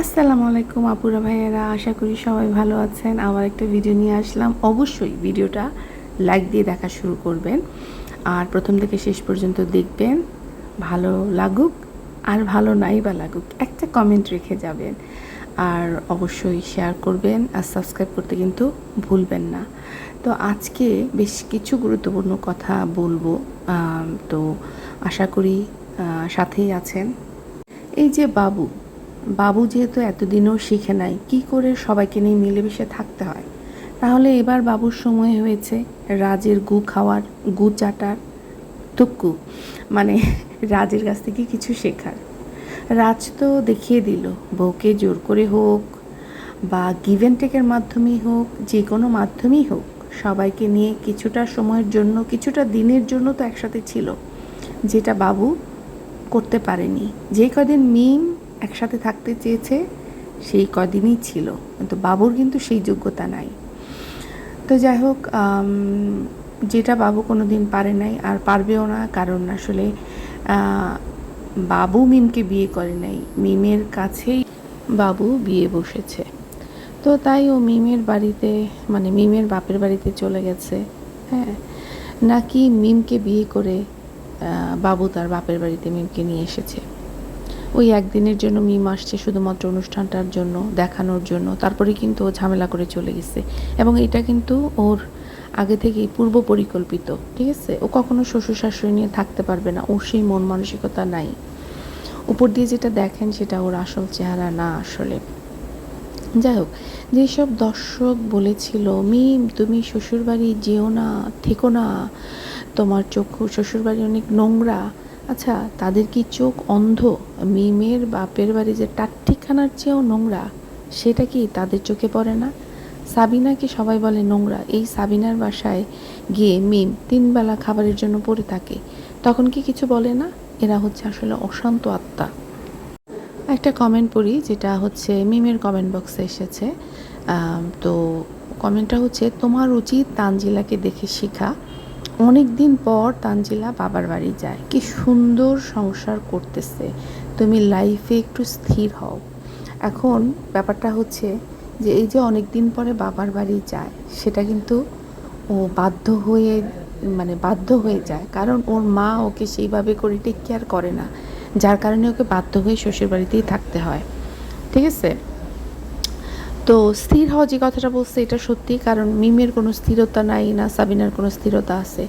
আসসালামু আলাইকুম আপুরা ভাইয়েরা, আশা করি সবাই ভালো আছেন। আবার একটা ভিডিও নিয়ে আসলাম। অবশ্যই ভিডিওটা লাইক দিয়ে দেখা শুরু করবেন। আর প্রথম থেকে শেষ পর্যন্ত দেখবেন, ভালো লাগুক আর ভালো নাই বা লাগুক, একটা কমেন্ট রেখে যাবেন। আর অবশ্যই শেয়ার করবেন আর সাবস্ক্রাইব করতে কিন্তু ভুলবেন না। তো আজকে বেশ কিছু গুরুত্বপূর্ণ কথা বলব। তো আশা করি সাথেই আছেন। এই যে বাবু বাবু যেহেতু এতদিনও শিখে নাই, কি করে সবাইকে নিয়ে মিলেমিশে থাকতে হয়? তাহলে এবার বাবুর সময় হয়েছে রাজের গু খাওয়ার, গু চাটার তুক্কু মানে রাজের কাছ থেকে কিছু শেখার। রাজ তো দেখিয়ে দিল, বউকে জোর করে হোক বা গিভ অ্যান্ড টেকের মাধ্যমেই হোক, যে কোনো মাধ্যমেই হোক, সবাইকে নিয়ে কিছুটা সময়ের জন্য, কিছুটা দিনের জন্য তো একসাথে ছিল, যেটা বাবু করতে পারেনি। যে কদিন মিম একসাথে থাকতে চেয়েছে, সেই কদিনই ছিল। কিন্তু বাবুর কিন্তু সেই যোগ্যতা নাই। তো যাই হোক যেটা বাবু কোনো দিন পারে নাই আর পারবেও না, কারণ আসলে বাবু মিমকে বিয়ে করে নাই। মিমের কাছেই বাবু বিয়ে বসেছে। তো তাই ও মিমের বাড়িতে মানে মিমের বাপের বাড়িতে চলে গেছে। হ্যাঁ নাকি মিমকে বিয়ে করে বাবু তার বাপের বাড়িতে মিমকে নিয়ে এসেছে? ওই একদিনের জন্য মিম আসছে শুধুমাত্র অনুষ্ঠানটার জন্য, দেখানোর জন্য। তারপরে কিন্তু ও ঝামেলা করে চলে গেছে। এবং এটা কিন্তু ওর আগে থেকেই পূর্ব পরিকল্পিত, ঠিক আছে? ও কখনো শ্বশুর শাশুড়ি নিয়ে থাকতে পারবে না। ওর সেই মন মানসিকতা নাই। উপর দিয়ে যেটা দেখেন সেটা ওর আসল চেহারা না আসলে। যাই হোক, যেসব দর্শক বলেছিল, মিম, তুমি শ্বশুরবাড়ি যেও না, থেকো না। তোমার চক্ষু, শ্বশুরবাড়ি অনেক নোংরা। আচ্ছা তাদের কি চোখ অন্ধ? মিমের বাপের বাড়ি যে টাট্টিখানার চেয়েও নোংরা, সেটা কি তাদের চোখে পড়ে না? সাবিনাকে সবাই বলে নোংরা। এই সাবিনার বাসায় গিয়ে মিম তিনবেলা খাবারের জন্য পড়ে থাকে। তখন কি কিছু বলে না? এরা হচ্ছে আসলে অশান্ত আত্মা। একটা কমেন্ট পড়ি, যেটা হচ্ছে মিমের কমেন্ট বক্সে এসেছে। তো কমেন্টটা হচ্ছে, তোমার উচিত তানজিলাকে দেখে শেখা। অনেক দিন পর তানজিলা বাবার বাড়ি যায়। কি সুন্দর সংসার করতেছে। তুমি লাইফে একটু স্থির হও। এখন ব্যাপারটা হচ্ছে যে, এই যে অনেক দিন পরে বাবার বাড়ি যায়, সেটা কিন্তু ও বাধ্য হয়ে মানে বাধ্য হয়ে যায়। কারণ ওর মা ওকে সেইভাবে করে টেক কেয়ার করে না। যার কারণে ওকে বাধ্য হয়ে শ্বশুর বাড়িতেই থাকতে হয়। ঠিক আছে? তো স্থির হওয়া যে কথাটা বলছে, এটা সত্যি, কারণ মিমের কোনো স্থিরতা নাই না সাবিনার কোনো স্থিরতা আছে।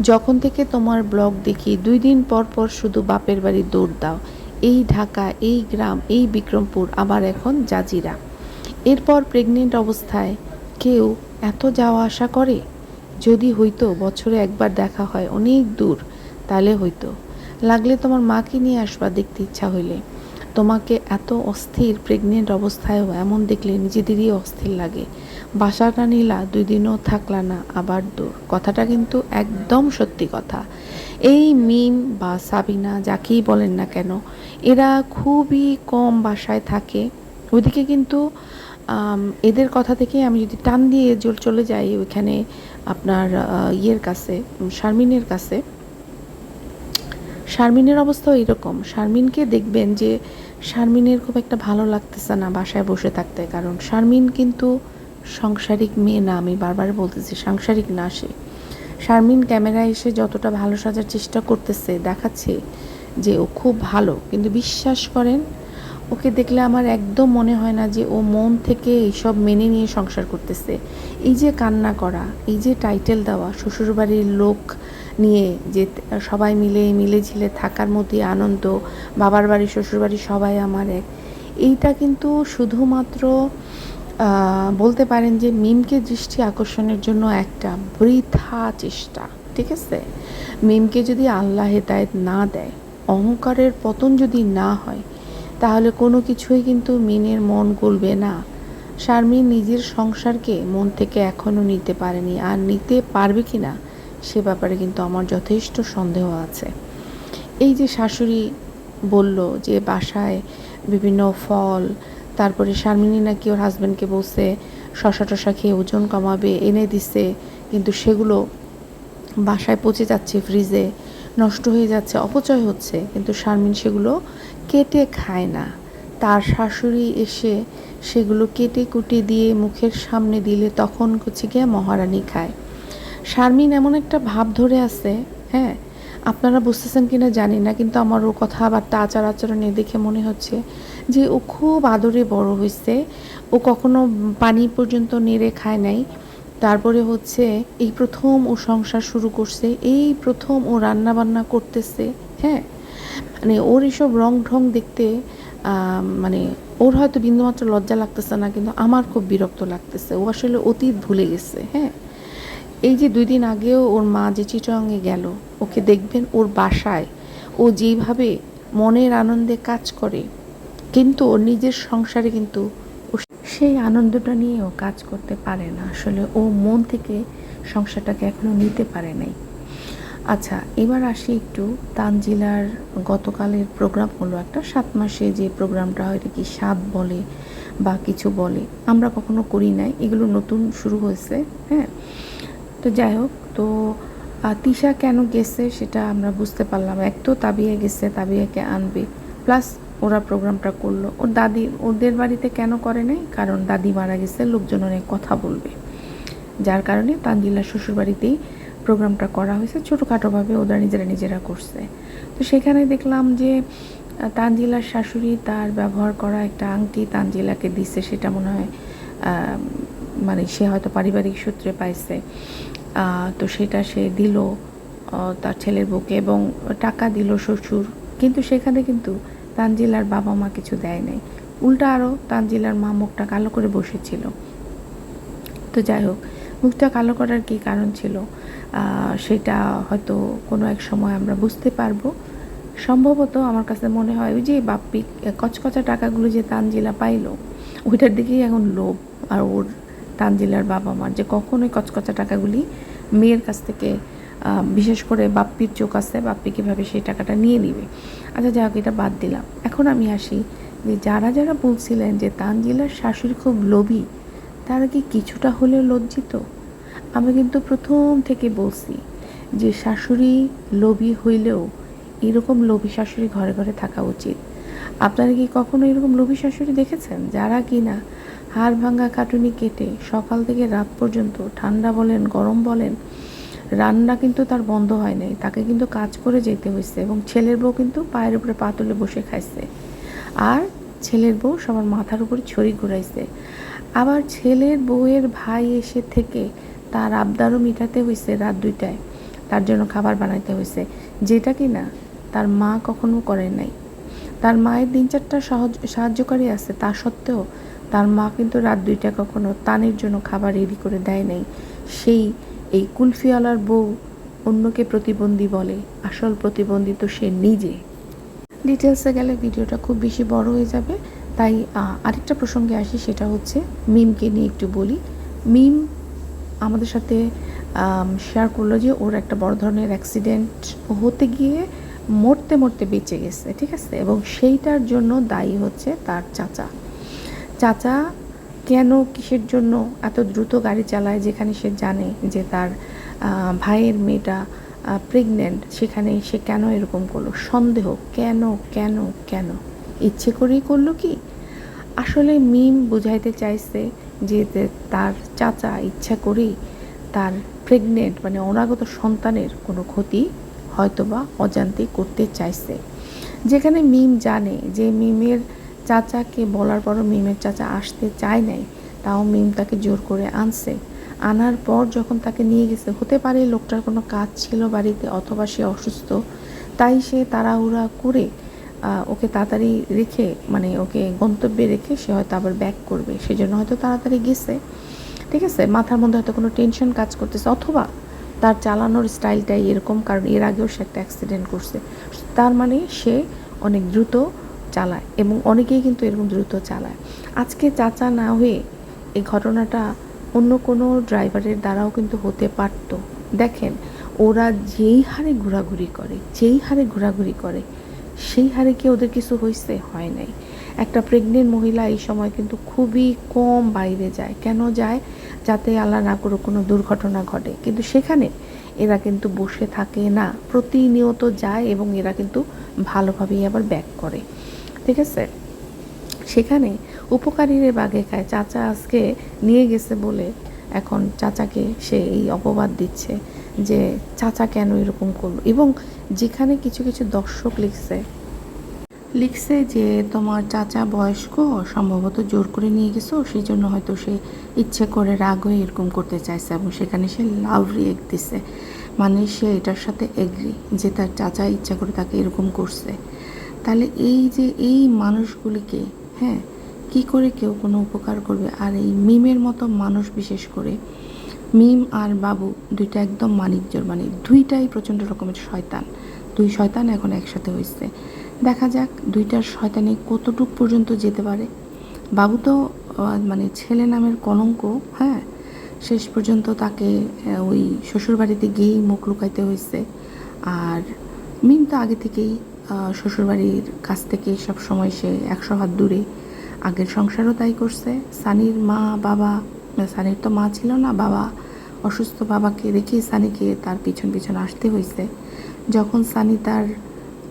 যখন থেকে তোমার ব্লগ দেখি, দুই দিন পর পর শুধু বাপের বাড়ি দৌড় দাও। এই ঢাকা, এই গ্রাম, এই বিক্রমপুর, আবার এখন জাজিরা। এরপর প্রেগনেন্ট অবস্থায় কেউ এত যাওয়া আসা করে? যদি হইতো, বছরে একবার দেখা হয়, অনেক দূর, তাহলে হইতো। লাগলে তোমার মাকে নিয়ে আসবা দেখতে ইচ্ছা হইলে। তোমাকে এত অস্থির প্রেগনেন্ট অবস্থায়ও এমন দেখলে নিজেদেরই অস্থির লাগে। বাসাটা নিলা দুই দিনও থাকলা না, আবার দূর। কথাটা কিন্তু একদম সত্যি কথা। এই মিম বা সাবিনা যাকেই বলেন না কেন, এরা খুবই কম বাসায় থাকে। ওইদিকে কিন্তু এদের কথা থেকে আমি যদি টান দিয়ে জোর চলে যাই ওইখানে আপনার ইয়ের কাছে শারমিনের কাছে। শারমিনের অবস্থাও এরকম। শারমিনকে দেখবেন যে শারমিনের খুব একটা ভালো লাগতেছে না বাসায় বসে থাকতে, কারণ শারমিন কিন্তু সাংসারিক মেয়ে না, আমি বারবার বলতেছি, সাংসারিক না সে। শারমিন ক্যামেরায় এসে যতটা ভালো সাজার চেষ্টা করতেছে, দেখাচ্ছে যে ও খুব ভালো, কিন্তু বিশ্বাস করেন, ওকে দেখলে আমার একদম মনে হয় না যে ও মন থেকে এইসব মেনে নিয়ে সংসার করতেছে। এই যে কান্না করা, এই যে টাইটেল দেওয়া, শ্বশুরবাড়ির লোক নিয়ে যে সবাই মিলে মিলে ঝিলে থাকার মধ্যে আনন্দ, বাবার বাড়ি শ্বশুরবাড়ি সবাই আমার এক। এইটা কিন্তু শুধুমাত্র বলতে পারেন যে মিমকে দৃষ্টি আকর্ষণের জন্য একটা বৃথা চেষ্টা, ঠিক আছে? মিমকে যদি আল্লাহ হেদায়ত না দেয়, অহংকারের পতন যদি না হয়, তাহলে কোনো কিছুই কিন্তু মিনের মন গলবে না। শারমিন নিজের সংসারকে মন থেকে এখনও নিতে পারেনি, আর নিতে পারবে কি না? সে ব্যাপারে কিন্তু আমার যথেষ্ট সন্দেহ আছে। এই যে শাশুড়ি বলল যে বাসায় বিভিন্ন ফল, তারপরে শারমিনী নাকি ওর হাজব্যান্ডকে বলছে, শশা টশা খেয়ে ওজন কমাবে, এনে দিছে, কিন্তু সেগুলো বাসায় পচে যাচ্ছে ফ্রিজে নষ্ট হয়ে যাচ্ছে, অপচয় হচ্ছে, কিন্তু শারমিন সেগুলো কেটে খায় না। তার শাশুড়ি এসে সেগুলো কেটে কুটে দিয়ে মুখের সামনে দিলে তখন হচ্ছে গিয়ে মহারানী খায়। শারমিন এমন একটা ভাব ধরে আছে হ্যাঁ? আপনারা বুঝতেছেন কিনা জানি না, কিন্তু আমার ও কথাবার্তা, আচার আচরণে দেখে মনে হচ্ছে যে ও খুব আদরে বড় হয়েছে। ও কখনো পানি পর্যন্ত নেড়ে খায় নাই। তারপরে হচ্ছে এই প্রথম ও সংসার শুরু করছে, এই প্রথম ও রান্না বান্না করতেছে হ্যাঁ? মানে ওর এসব রং ঢং দেখতে মানে ওর হয়তো বিন্দুমাত্র লজ্জা লাগতেছে না, কিন্তু আমার খুব বিরক্ত লাগতেছে। ও আসলে অতীত ভুলে গেছে হ্যাঁ? এই যে দুই দিন আগেও ওর মা যে চিটংয়ে গেল, ওকে দেখবেন ওর বাসায়। ও যেইভাবে মনের আনন্দে কাজ করে, কিন্তু ওর নিজের সংসারে কিন্তু সেই আনন্দটা নিয়ে ও কাজ করতে পারে না। আসলে ও মন থেকে সংসারটাকে এখনও নিতে পারে নাই। আচ্ছা এবার আসি একটু তানজিলার গতকালের প্রোগ্রাম হলো একটা সাত মাসে যে প্রোগ্রামটা হয় কি সাত বলে বা কিছু বলে? আমরা কখনো করি নাই, এগুলো নতুন শুরু হয়েছে হ্যাঁ? তো যাই হোক, তো তিশা কেন গেছে সেটা আমরা বুঝতে পারলাম। এক তো তাবিয়া গেছে, তাবিয়াকে আনবে। প্লাস ওরা প্রোগ্রামটা করল। ওর দাদি, ওদের বাড়িতে কেন করে নাই? কারণ দাদি মারা গেছে, লোকজন অনেক কথা বলবে। যার কারণে তানজিলার শ্বশুরবাড়িতেই প্রোগ্রামটা করা হয়েছে। ছোটোখাটোভাবে ওরা নিজেরা নিজেরা করছে। তো সেখানে দেখলাম যে তানজিলার শাশুড়ি তার ব্যবহার করা একটা আংটি তানজিলাকে দিছে। সেটা মনে হয় মানে সে হয়তো পারিবারিক সূত্রে পাইছে। তো সেটা সে দিল তার ছেলের বুকে এবং টাকা দিল শ্বশুর। কিন্তু সেখানে কিন্তু তানজিলার বাবা মা কিছু দেয় নাই। উল্টা আরও তানজিলার মা মুখটা কালো করে বসেছিল। তো যাই হোক, মুখটা কালো করার কী কারণ ছিল? সেটা হয়তো কোনো এক সময় আমরা বুঝতে পারব। সম্ভবত আমার কাছে মনে হয় ওই যে বাপ্পি, কচকচা টাকাগুলো যে তানজিলা পাইলো, ওইটার দিকেই এখন লোভ আর ওর তানজিলার বাবা মার যে কখনোই কচকচা টাকাগুলি মেয়ের কাছ থেকে বিশেষ করে বাপ্পির চোখ আছে, বাপ্পি কীভাবে সেই টাকাটা নিয়ে নিবে। আচ্ছা যাই হোক, এটা বাদ দিলাম। এখন আমি আসি যে যারা যারা বলছিলেন যে তানজিলার শাশুড়ি খুব লোভী, তারা কি কিছুটা হলেও লজ্জিত? আমি কিন্তু প্রথম থেকে বলছি যে শাশুড়ি লোভী হইলেও এরকম লোভী শাশুড়ি ঘরে ঘরে থাকা উচিত। আপনারা কি কখনো এরকম লোভী শাশুড়ি দেখেছেন? যারা কি না হাড় ভাঙ্গা কাটুনি কেটে সকাল থেকে রাত পর্যন্ত ঠান্ডা বলেন, গরম বলেন, রান্না কিন্তু তার বন্ধ হয় নাই। তাকে কিন্তু কাজ করে যেতে হয়েছে এবং ছেলের বউ কিন্তু পায়ের উপরে পা তুলে বসে খাইছে। আর ছেলের বউ সবার মাথার উপরে ছড়ি ঘুরাইছে। আবার ছেলের বউয়ের ভাই এসে থেকে তার আবদারও মিটাতে হয়েছে রাত দুইটায়। তার জন্য খাবার বানাইতে হয়েছে যেটা কি না তার মা কখনো করে নাই। তার মায়ের দিন চারটা সহজ, সাহায্যকারী আছে, তা সত্ত্বেও তার মা কিন্তু রাত দুইটা কখনো তানের জন্য খাবার রেডি করে দেয় নাই। সেই এই কুলফিওয়ালার বউ অন্যকে প্রতিবন্ধী বলে, আসল প্রতিবন্ধী তো সে নিজে। ডিটেলসে গেলে ভিডিওটা খুব বেশি বড় হয়ে যাবে, তাই আরেকটা প্রসঙ্গে আসি, সেটা হচ্ছে মিমকে নিয়ে একটু বলি। মিম আমাদের সাথে শেয়ার করল যে ওর একটা বড় ধরনের অ্যাক্সিডেন্ট হতে গিয়ে মরতে মরতে বেঁচে গেছে, ঠিক আছে? এবং সেইটার জন্য দায়ী হচ্ছে তার চাচা। চাচা কেন কিসের জন্য এত দ্রুত গাড়ি চালায় যেখানে সে জানে যে তার ভাইয়ের মেয়েটা প্রেগনেন্ট সেখানে সে কেন এরকম করল? সন্দেহ। কেন কেন কেন? ইচ্ছে করেই করল কি? আসলে মিম বুঝাইতে চাইছে যে তার চাচা ইচ্ছা করেই তার প্রেগনেন্ট মানে অনাগত সন্তানের কোনো ক্ষতি হয়তোবা অজান্তে করতে চাইছে। যেখানে মিম জানে যে মিমের চাচাকে বলার পরও মিমের চাচা আসতে চায় নাই, তাও মিম তাকে জোর করে আনছে। আনার পর যখন তাকে নিয়ে গেছে, হতে পারে লোকটার কোনো কাজ ছিল বাড়িতে অথবা সে অসুস্থ, তাই সে তাড়াহুড়া করে ওকে তাড়াতাড়ি রেখে মানে ওকে গন্তব্যে রেখে সে হয়তো আবার ব্যাক করবে। সেজন্য হয়তো তাড়াতাড়ি গেছে। ঠিক আছে? মাথার মধ্যে হয়তো কোনো টেনশন কাজ করতেছে, অথবা তার চালানোর স্টাইলটাই এরকম, কারণ এর আগেও সে একটা অ্যাক্সিডেন্ট করছে। তার মানে সে অনেক দ্রুত চালায় এবং অনেকেই কিন্তু এরকম দ্রুত চালায়। আজকে চাচা না হয়ে এই ঘটনাটা অন্য কোনো ড্রাইভারের দ্বারাও কিন্তু হতে পারত। দেখেন, ওরা যেই হারে ঘোরাঘুরি করে, যেই হারে ঘোরাঘুরি করে, সেই হারে কি ওদের কিছু হয়েছে হয় নাই। একটা প্রেগনেন্ট মহিলা এই সময় কিন্তু খুবই কম বাইরে যায়। কেন যায়? যাতে আল্লাহ না করে কোনো দুর্ঘটনা ঘটে। কিন্তু সেখানে এরা কিন্তু বসে থাকে না। প্রতিনিয়ত যায় এবং এরা কিন্তু ভালোভাবেই আবার ব্যাক করে। ঠিক আছে? সেখানে উপকারীরে বাগে খায়। চাচা আজকে নিয়ে গেছে বলে এখন চাচাকে সে এই অপবাদ দিচ্ছে যে, চাচা কেন এরকম করল? এবং যেখানে কিছু কিছু দর্শক লিখছে লিখছে যে, তোমার চাচা বয়স্ক, সম্ভবত জোর করে নিয়ে গেছো সেই জন্য হয়তো সে ইচ্ছে করে রাগ হয়ে এরকম করতে চাইছে এবং সেখানে সে লাভ রিয়েক্ট দিছে। মানে সে এটার সাথে এগ্রি যে তার চাচা ইচ্ছা করে তাকে এরকম করছে। তাহলে এই যে এই মানুষগুলিকে হ্যাঁ কি করে কেউ কোনো উপকার করবে? আর এই মিমের মতো মানুষ বিশেষ করে, মিম আর বাবু দুইটা একদম মানিকজোর মানে দুইটাই প্রচণ্ড রকমের শয়তান। দুই শয়তান এখন একসাথে হয়েছে দেখা যাক দুইটার শয়তানি কতটুক পর্যন্ত যেতে পারে। বাবু তো মানে ছেলে নামের কলঙ্ক হ্যাঁ? শেষ পর্যন্ত তাকে ওই শ্বশুরবাড়িতে গিয়েই মুখ লুকাইতে হয়েছে আর মিম তো আগে থেকেই শ্বশুরবাড়ির কাছ থেকে সব সময় সে একশো হাত দূরে। আগের সংসারও তাই করছে। সানির মা, বাবা সানির তো মা ছিল না, বাবা অসুস্থ বাবাকে রেখেই সানিকে তার পিছন পিছন আসতে হয়েছে যখন সানি তার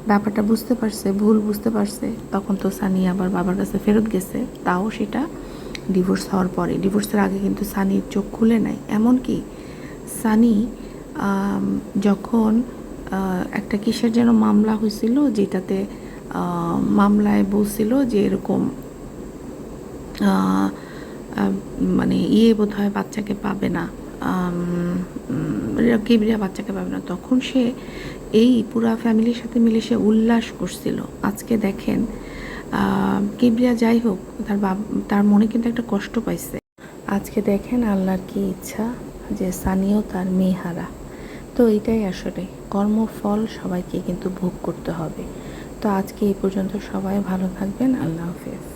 ব্যাপারটা বুঝতে পারছে, ভুল বুঝতে পারছে, তখন তো সানি আবার বাবার কাছে ফেরত গেছে। তাও সেটা ডিভোর্স হওয়ার পরে। ডিভোর্সের আগে কিন্তু সানির চোখ খুলে নাই। এমনকি সানি যখন একটা কিসের যেন মামলা হয়েছিল, যেটাতে মামলায় বলছিল যে এরকম মানে ইয়ে বোধ হয় বাচ্চাকে পাবে না। কিবরিয়া বাচ্চাকে পাবে না? তখন সে এই পুরা ফ্যামিলির সাথে মিলে সে উল্লাস করছিল। আজকে দেখেন কিবরিয়া যাই হোক, তার বাব, তার মনে কিন্তু একটা কষ্ট পাইছে। আজকে দেখেন আল্লাহর কি ইচ্ছা, যে সানিও তার মেয়ে হারা তো এটাই আসলে, কর্মফল সবাইকে কিন্তু ভোগ করতে হবে। তো আজকে এই পর্যন্ত সবাই ভালো থাকবেন, আল্লাহ হাফেজ।